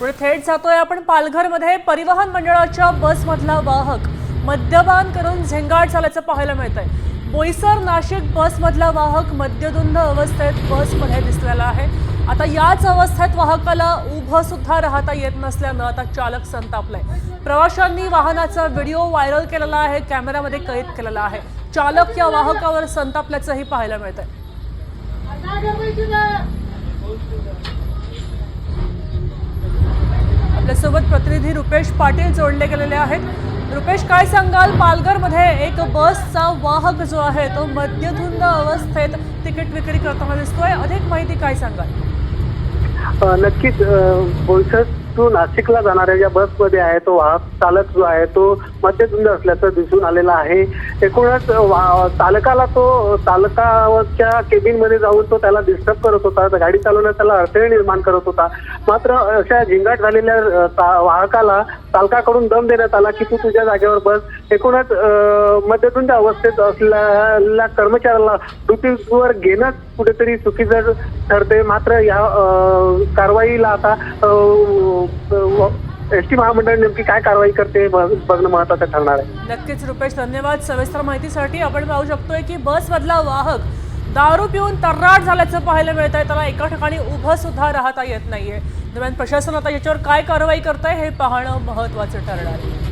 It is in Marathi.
पुढे थेट जातोय आपण पालघरमध्ये परिवहन मंडळाच्या बसमधला वाहक मद्यपान करून झेंगाट झाल्याचं पाहायला मिळतंय. बोईसर नाशिक बसमधला वाहक मद्यधुंद अवस्थेत बसमध्ये दिसलेला आहे. आता याच अवस्थेत वाहकाला उभं सुद्धा राहता येत नसल्यानं आता चालक संतापलाय. प्रवाशांनी वाहनाचा व्हिडिओ व्हायरल केलेला आहे कॅमेऱ्यामध्ये कैद केलेला आहे. चालक या वाहकावर संतापल्याचंही पाहायला मिळतंय. आपल्यासोबत प्रतिनिधी रुपेश पाटील जोडले गेलेले आहेत. रुपेश काय सांगाल? पालघरमध्ये एक बसचा वाहक जो आहे तो मद्यधुंद अवस्थेत तिकीट विक्री करताना दिसतोय. अधिक माहिती काय सांगाल? नक्कीच अ, बोईसर टू नाशिकला जाणाऱ्या ज्या बसमध्ये आहे तो वाहक चालक जो आहे तो मद्यधुंद असल्याचं दिसून आलेलं आहे. एकूणच चालकाला तो चालकाच्या केबिनमध्ये जाऊन तो त्याला डिस्टर्ब करत होता तर गाडी चालवण्यात त्याला अडथळे निर्माण करत होता. मात्र अशा झिंगाट झालेल्या वाहकाला चालकाकडून दम देण्यात आला की तू तुझ्या जागेवर बस. एकूणच मद्यधुंद अवस्थेत असलेल्या कर्मचाऱ्याला ड्युटीवर घेणं कुठेतरी चुकीचं ठरते मात्र या कारवाईला आता एस टी महामंडळ नेमकी काय कारवाई करते बघणं महत्वाचं ठरणार आहे. नक्कीच रुपेश धन्यवाद. सविस्तर माहितीसाठी आपण पाहू शकतोय की बसमधला वाहक दारू पिऊन तर्राट झाल्याचं पाहायला मिळत आहे. त्याला एका ठिकाणी उभं सुद्धा राहता येत नाहीये. दरम्यान प्रशासन आता याच्यावर काय कारवाई करत आहे हे पाहणं महत्वाचं ठरणार आहे.